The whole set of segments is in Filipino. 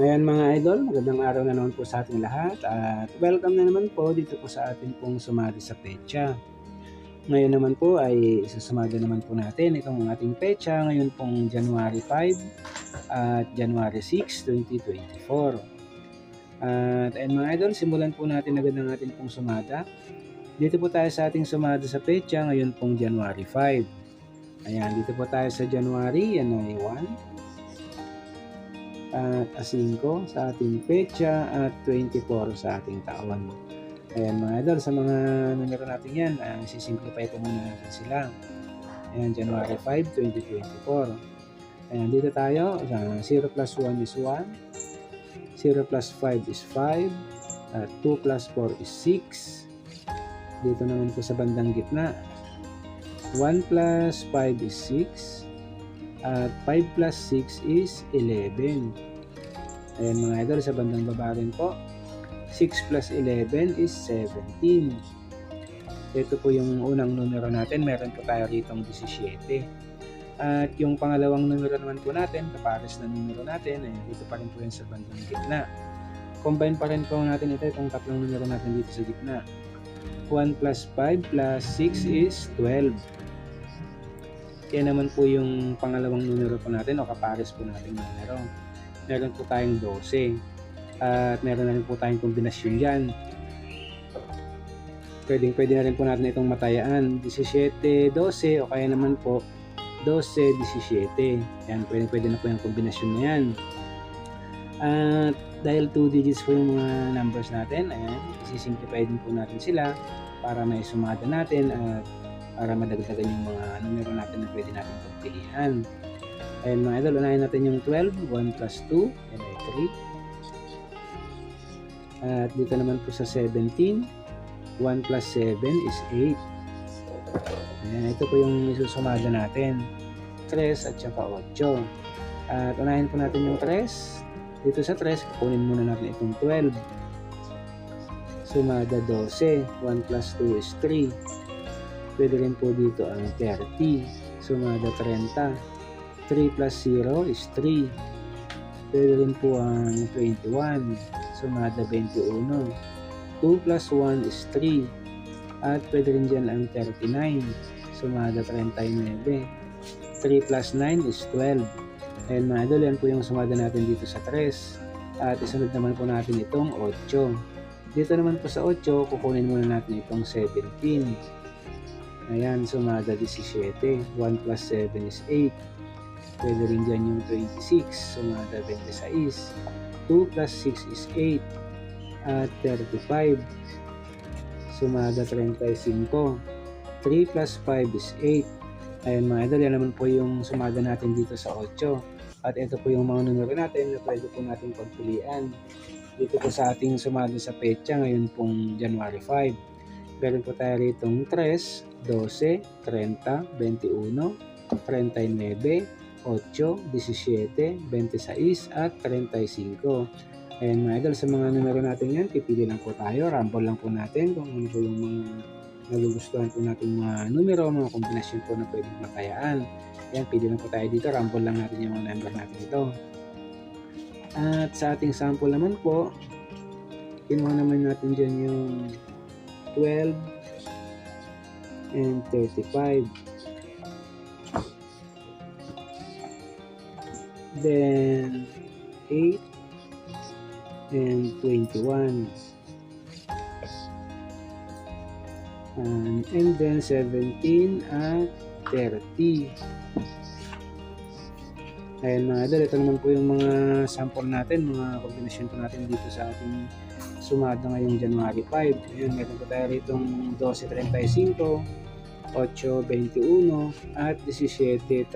Ngayon mga idol, magandang araw na naman po sa ating lahat at welcome na naman po dito po sa ating pong sumali sa pecha. Ngayon naman po ay isusumada naman po natin itong ating pecha ngayon pong January 5 at January 6, 2024. At ayun mga idol, simulan po natin agad ang ating pong sumada. Dito po tayo sa ating sumada sa pecha ngayon pong January 5. Ayan, dito po tayo sa January, yan ay 1, at a 5 sa ating petsa at 24 sa ating taon. Ayan mga idol, sa mga numero natin yan, uh, sisimplify ko muna natin sila. Ayan, January 5, 2024. Ayan, dito tayo, uh, 0 plus 1 is 1, 0 plus 5 is 5, at 2 plus 4 is 6. Dito naman po sa bandang gitna, 1 plus 5 is 6, at 5 plus 6 is 11. Ayan mga idol, sa bandang baba rin po. 6 plus 11 is 17. Ito po yung unang numero natin. Meron po tayo ritong 17. At yung pangalawang numero naman po natin, kapares na numero natin, ayan, dito pa rin po yun sa bandang gitna. Combine pa rin po natin ito, itong tatlong numero natin dito sa gitna. 1 plus 5 plus 6 is 12. Yan naman po yung pangalawang numero po natin o kapares po nating numero. Meron po tayong 12. At meron na rin po tayong kombinasyon yan. Pwedeng pwede na rin po natin itong matayaan. 17, 12 o kaya naman po 12, 17. Yan, pwede, pwede na po yung kombinasyon na yan. At dahil 2 digits po yung mga numbers natin, ayan, isisimplify din po natin sila para may sumada natin at para madagdagan yung mga numero natin na pwede natin pagpilian. Ayun mga idol, unahin natin yung 12, 1 plus 2, yan ay 3. At dito naman po sa 17, 1 plus 7 is 8. Ayan, ito po yung isusumada natin. 3 at saka 8. At unahin po natin yung 3. Dito sa 3, kukunin muna natin itong 12. Sumada 12. 1 plus 2 is 3. Pwede rin po dito ang 30. Sumada 30. 3 plus 0 is 3. Pwede rin po ang 21. Sumada 21. 2 plus 1 is 3. At pwede rin dyan ang 39. Sumada 39. 3 plus 9 is 12. Ayan mga idol, yan po yung sumada natin dito sa 3. At isunod naman po natin itong 8. Dito naman po sa 8, kukunin muna natin itong 17. Ayan, sumada 17. 1 plus 7 is 8. Pwede rin dyan yung 26. Sumada 26. 2 plus 6 is 8. At 35. Sumada 35. 3 plus 5 is 8. Ayan mga idol, yan naman po yung sumada natin dito sa 8. At ito po yung mga numero natin na pwede po natin pagpilian. Dito po sa ating sumada sa pecha ngayon pong January 5. Meron po tayo rito 3, 12, 30, 21, 39, 8, 17, 26 at 35. Ayan mga idol, sa mga numero natin yan, pipili lang po tayo, rumble lang po natin kung ano po yung mga nagugustuhan po natin mga numero, mga kombinasyon po na pwedeng matayaan. Ayan, pili lang po tayo dito, rumble lang natin yung mga number natin ito. At sa ating sample naman po, kinuha naman natin dyan yung 12 and 35. Then 8 and 21. And, and then 17 at 30. Ayan mga idol, ito naman po yung mga sample natin, mga kombinasyon po natin dito sa ating sumada ngayong January 5. Ayan, meron po tayo ritong 12.35, 8.21 at 17.30.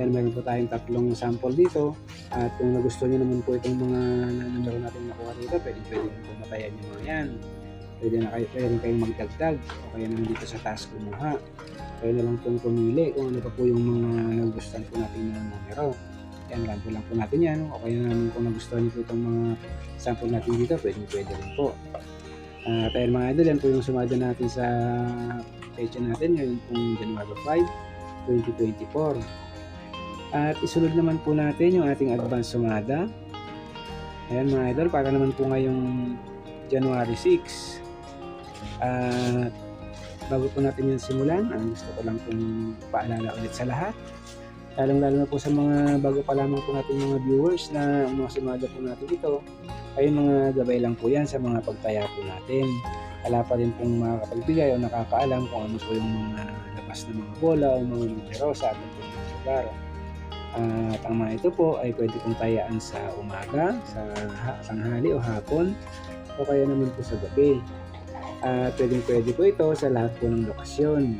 Ayan, meron po tayong tatlong sample dito. At kung nagustuhan nyo naman po itong mga numero natin nakuha dito, pwede pwede po matayan yung mga yan. Pwede na kayo, pwede kayong magdagdag o kaya naman dito sa task kumuha. Kaya na lang pong pumili kung ano pa po yung mga nagustuhan po natin ng numero. Yan, rampo lang po natin yan. O kaya naman kung nagustuhan niyo po itong mga sample natin dito, pwede pwede rin po. At uh, mga idol, yan po yung sumada natin sa pecha natin ngayon pong January 5, 2024. At isunod naman po natin yung ating advance sumada. Ayan mga idol, para naman po ngayong January 6. At bago po natin yung simulan, ang gusto ko lang pong paalala ulit sa lahat. Lalong lalo na po sa mga bago pa lamang po natin mga viewers na mga sumada po natin dito, ay mga gabay lang po yan sa mga pagtaya po natin. Wala pa rin pong makakapagbigay o nakakaalam kung ano po yung mga labas ng mga bola o mga numero sa ating po mga lugar. At ang mga ito po ay pwede pong tayaan sa umaga, sa ha- tanghali o hapon, o kaya naman po sa gabi. At pwedeng pwede po ito sa lahat po ng lokasyon.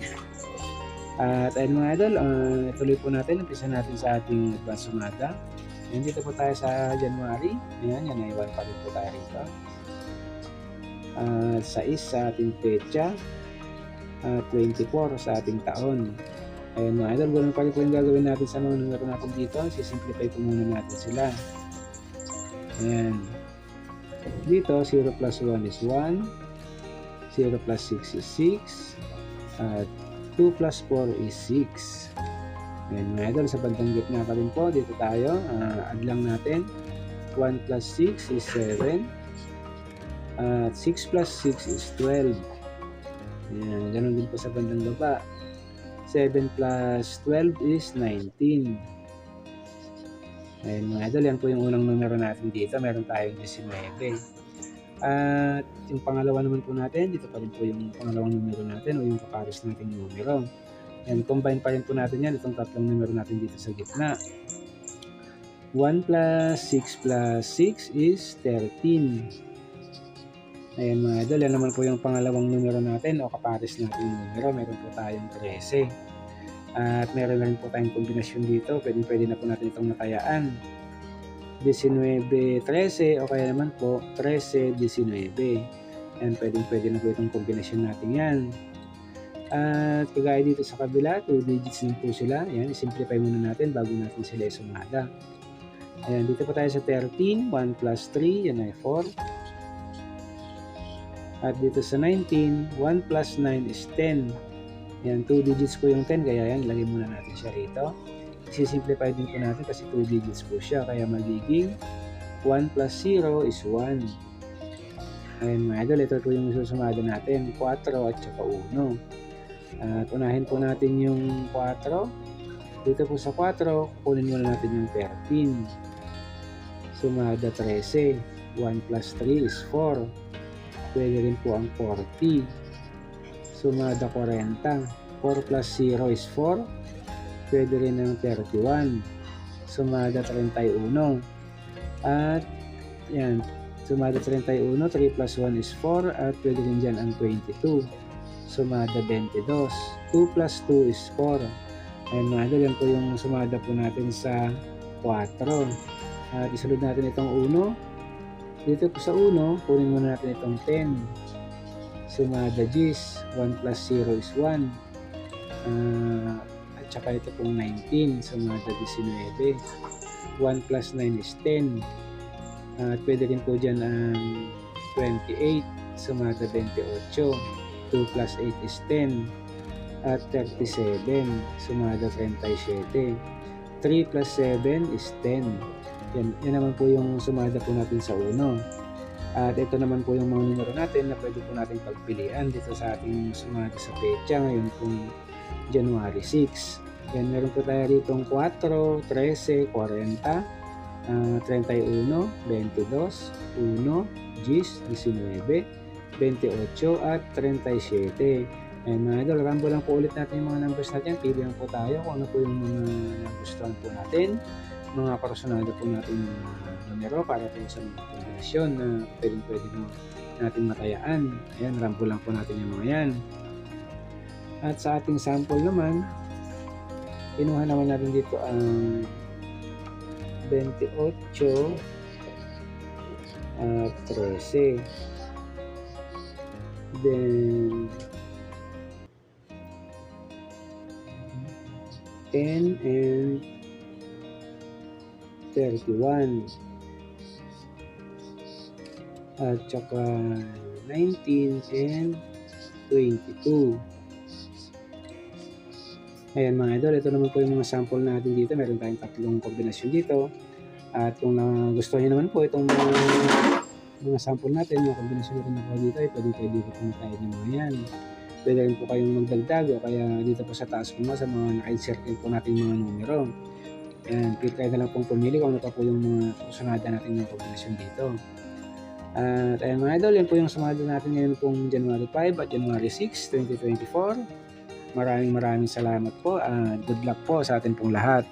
At ayun mga idol, ah, ituloy po natin, umpisa natin sa ating advance. Ayan, dito po tayo sa January. Ayan, yan ay 1 pa rin po tayo rito. Sa is sa ating pecha. At 24 sa ating taon. Ayan mga idol, ganun pa rin po yung gagawin natin sa mga numero natin dito. Sisimplify po muna natin sila. Ayan. Dito, 0 plus 1 is 1. 0 plus 6 is 6. At 2 plus 4 is 6. Ayan mga idol, sa bandang gitna pa rin po. Dito tayo, ah, add lang natin. 1 plus 6 is 7. At 6 plus 6 is 12. Ayan, ganun din po sa bandang baba. 7 plus 12 is 19. Ayan mga idol, yan po yung unang numero natin dito. Meron tayong 19. At yung pangalawa naman po natin, dito pa rin po yung pangalawang numero natin o yung kapares nating numero. Yan, combine pa rin po natin yan, itong tatlong numero natin dito sa gitna. 1 plus 6 plus 6 is 13. Ayan mga idol, yan naman po yung pangalawang numero natin o kapares natin numero. Meron po tayong 13. At meron na rin po tayong kombinasyon dito. Pwede, pwede na po natin itong natayaan. 19, 13 o kaya naman po 13, 19. Yan, pwede, pwede na po itong kombinasyon natin yan. At kagaya dito sa kabila, 2 digits din po sila. Ayan, simplify muna natin bago natin sila isumada. Ayan, dito po tayo sa 13, 1 plus 3, yan ay 4. At dito sa 19, 1 plus 9 is 10. Yan, 2 digits po yung 10, kaya yan, lagay muna natin siya rito. Isisimplify din po natin kasi 2 digits po siya, kaya magiging 1 plus 0 is 1. Ayan mga idol, ito po yung susumada natin, 4 at saka 1. At unahin po natin yung 4. Dito po sa 4, kukunin muna natin yung 13. Sumada 13. 1 plus 3 is 4. Pwede rin po ang 40. Sumada 40. 4 plus 0 is 4. Pwede rin ang 31. Sumada 31. At yan, sumada 31. 3 plus 1 is 4. At pwede rin dyan ang 22. Sumada 22. 2 plus 2 is 4. Ayan mga idol, yan po yung sumada po natin sa 4. At isunod natin itong 1. Dito po sa 1, kunin muna natin itong 10. Sumada G's, 1 plus 0 is 1. Ah, at saka ito pong 19, sumada 19. 1 plus 9 is 10. At pwede rin po dyan ang 28, sumada 28. 2 plus 8 is 10. At 37, sumada 37. 3 plus 7 is 10. Yan, yan naman po yung sumada po natin sa uno. At ito naman po yung mga numero natin na pwede po natin pagpilian dito sa ating sumada sa pecha ngayon pong January 6. Yan, meron po tayo rito 4, 13, 40, ah, 31, 22, 1, 10, 19, 28 at 37. Ayan mga idol, rambo lang po ulit natin yung mga numbers natin. Pilihan po tayo kung ano po yung mga nagustuhan po natin. Mga personal po natin mga numero para po sa mga kombinasyon na pwedeng pwede natin matayaan. Ayan, rambo lang po natin yung mga yan. At sa ating sample naman, kinuha naman natin dito ang 28 at 13. Then 10 and 31 at saka 19 and 22 ayan mga idol ito naman po yung mga sample natin dito meron tayong tatlong kombinasyon dito At kung gusto niyo naman po itong mga, mga sample natin, mga kombinasyon natin na po dito, ay pwede pwede po pumatayin yung mga yan. Pwede rin po kayong magdagdag o kaya dito po sa taas po sa mga naka-circle po natin mga numero. Ayan, click kayo na lang pong pumili kung ano pa po yung mga kusunada natin yung kombinasyon dito. At ayan mga idol, yan po yung sumada natin ngayon pong January 5 at January 6, 2024. Maraming maraming salamat po at good luck po sa atin pong lahat.